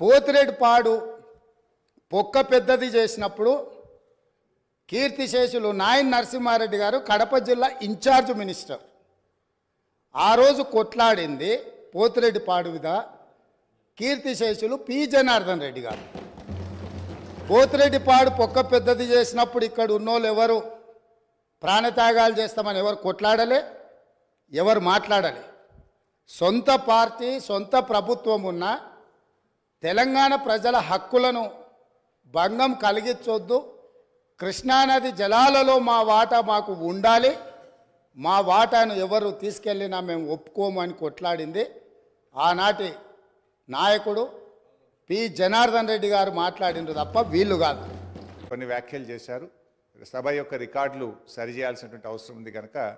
పోతిరెడ్డి పాడు పొక్క పెద్దది చేసినప్పుడు కీర్తిశేషులు నాయన్ నరసింహారెడ్డి గారు కడప జిల్లా ఇన్ఛార్జ్ మినిస్టర్. ఆ రోజు కొట్లాడింది పోతిరెడ్డి పాడు మీద కీర్తిశేషులు పి జనార్దన్ రెడ్డి గారు. పోతిరెడ్డి పాడు పొక్క పెద్దది చేసినప్పుడు ఇక్కడ ఉన్నోళ్ళు ఎవరు? ప్రాణత్యాగాలు చేస్తామని ఎవరు కొట్లాడలే? ఎవరు మాట్లాడలే? సొంత పార్టీ సొంత ప్రభుత్వం ఉన్న తెలంగాణ ప్రజల హక్కులను భంగం కలిగించొద్దు. కృష్ణానది జలాలలో మా వాటా మాకు ఉండాలి. మా వాటాను ఎవరు తీసుకెళ్ళినా మేము ఒప్పుకోము అని కొట్లాడింది. ఆనాటి నాయకుడు పి. జనార్దన్ రెడ్డి గారు మాట్లాడిండ్రు తప్ప వీళ్ళు కాదు. కొన్ని వ్యాఖ్యలు చేశారు. సభ యొక్క రికార్డులు సరిచేయాల్సినటువంటి అవసరం ఉంది కనుక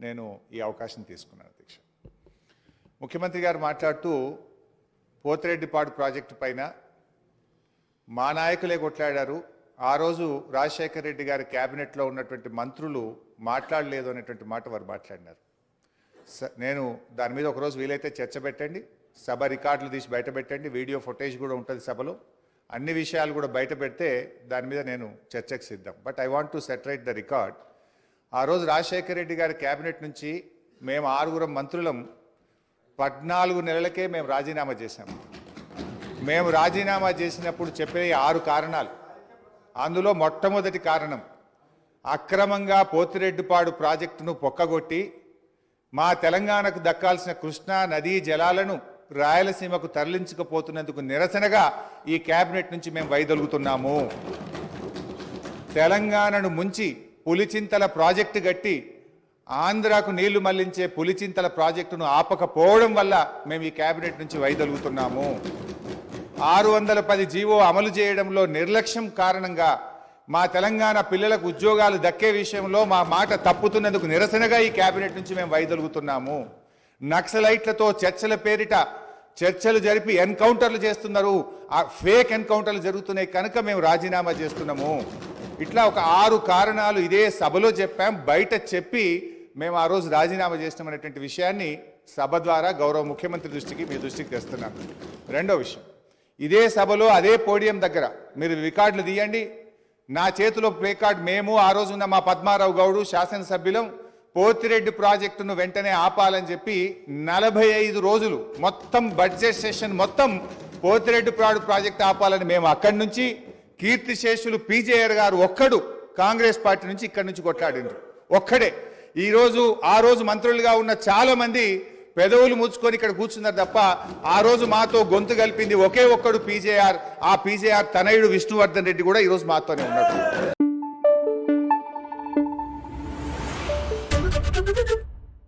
నేను ఈ అవకాశం తీసుకున్నాను అధ్యక్ష. ముఖ్యమంత్రి గారు మాట్లాడుతూ పోతిరెడ్డిపాడు ప్రాజెక్టు పైన మా నాయకులే కొట్లాడారు. ఆ రోజు రాజశేఖర రెడ్డి గారి క్యాబినెట్లో ఉన్నటువంటి మంత్రులు మాట్లాడలేదు అనేటువంటి మాట వారు మాట్లాడినారు. స- నేను దాని మీద ఒకరోజు వీలైతే చర్చ పెట్టండి సభ రికార్డులు తీసి బయట పెట్టండి వీడియో ఫుటేజ్ కూడా ఉంటుంది సభలో. అన్ని విషయాలు కూడా బయట పెడితే దాని మీద నేను చర్చకు సిద్ధం. But I want to reiterate the record. ఆ రోజు రాజశేఖర రెడ్డి గారి క్యాబినెట్ నుంచి మేము ఆరుగురం మంత్రులం పద్నాలుగు నెలలకే మేము రాజీనామా చేశాము మేము రాజీనామా చేసినప్పుడు చెప్పే ఆరు కారణాలు. అందులో మొట్టమొదటి కారణం అక్రమంగా పోతిరెడ్డిపాడు ప్రాజెక్టును పొక్కగొట్టి మా తెలంగాణకు దక్కాల్సిన కృష్ణా నదీ జలాలను రాయలసీమకు తరలించకపోతున్నందుకు నిరసనగా ఈ కేబినెట్ నుంచి మేము వైదొలుగుతున్నాము. తెలంగాణను ముంచి పులిచింతల ప్రాజెక్టు గట్టి ఆంధ్రాకు నీళ్ళు మళ్ళించే పులిచింతల ప్రాజెక్టును ఆపకపోవడం వల్ల మేము ఈ కేబినెట్ నుంచి వైదొలుగుతున్నాము. ఆరు వందల పది జీవో అమలు చేయడంలో నిర్లక్ష్యం కారణంగా మా తెలంగాణ పిల్లలకు ఉద్యోగాలు దక్కే విషయంలో మా మాట తప్పుతున్నందుకు నిరసనగా ఈ కేబినెట్ నుంచి మేము వైదొలుగుతున్నాము. నక్సలైట్లతో చర్చల పేరిట చర్చలు జరిపి ఎన్కౌంటర్లు చేస్తున్నారు. ఆ ఫేక్ ఎన్కౌంటర్లు జరుగుతున్నాయి కనుక మేము రాజీనామా చేస్తున్నాము. ఇట్లా ఒక ఆరు కారణాలు ఇదే సభలో చెప్పాం. బయట చెప్పి మేము ఆ రోజు రాజీనామా చేసినామనేటువంటి విషయాన్ని సభ ద్వారా గౌరవ ముఖ్యమంత్రి దృష్టికి మీ దృష్టికి తెస్తున్నాను రెండో విషయం. ఇదే సభలో అదే పోడియం దగ్గర మీరు రికార్డులు తీయండి. నా చేతిలో ప్లే కార్డ్ మేము ఆ రోజున్న మా పద్మారావు గౌడు శాసనసభ్యులం పోతిరెడ్డి ప్రాజెక్టును వెంటనే ఆపాలని చెప్పి నలభై ఐదు రోజులు మొత్తం బడ్జెట్ సెషన్ మొత్తం పోతిరెడ్డి ప్రాడు ప్రాజెక్ట్ ఆపాలని మేము అక్కడి నుంచి కీర్తిశేషులు పీజేఆర్ గారు ఒక్కడు కాంగ్రెస్ పార్టీ నుంచి ఇక్కడి నుంచి కొట్లాడిండ్రు. ఒక్కడే. ఈరోజు ఆ రోజు మంత్రులుగా ఉన్న చాలామంది పెదవులు ముచ్చుకొని ఇక్కడ కూర్చున్నారు తప్ప ఆ రోజు మాతో గొంతు కలిపింది ఒకే ఒక్కడు పీజేఆర్. ఆ పీజేఆర్ తనయుడు విష్ణువర్ధన్ రెడ్డి కూడా ఈరోజు మాతోనే ఉన్నాడు.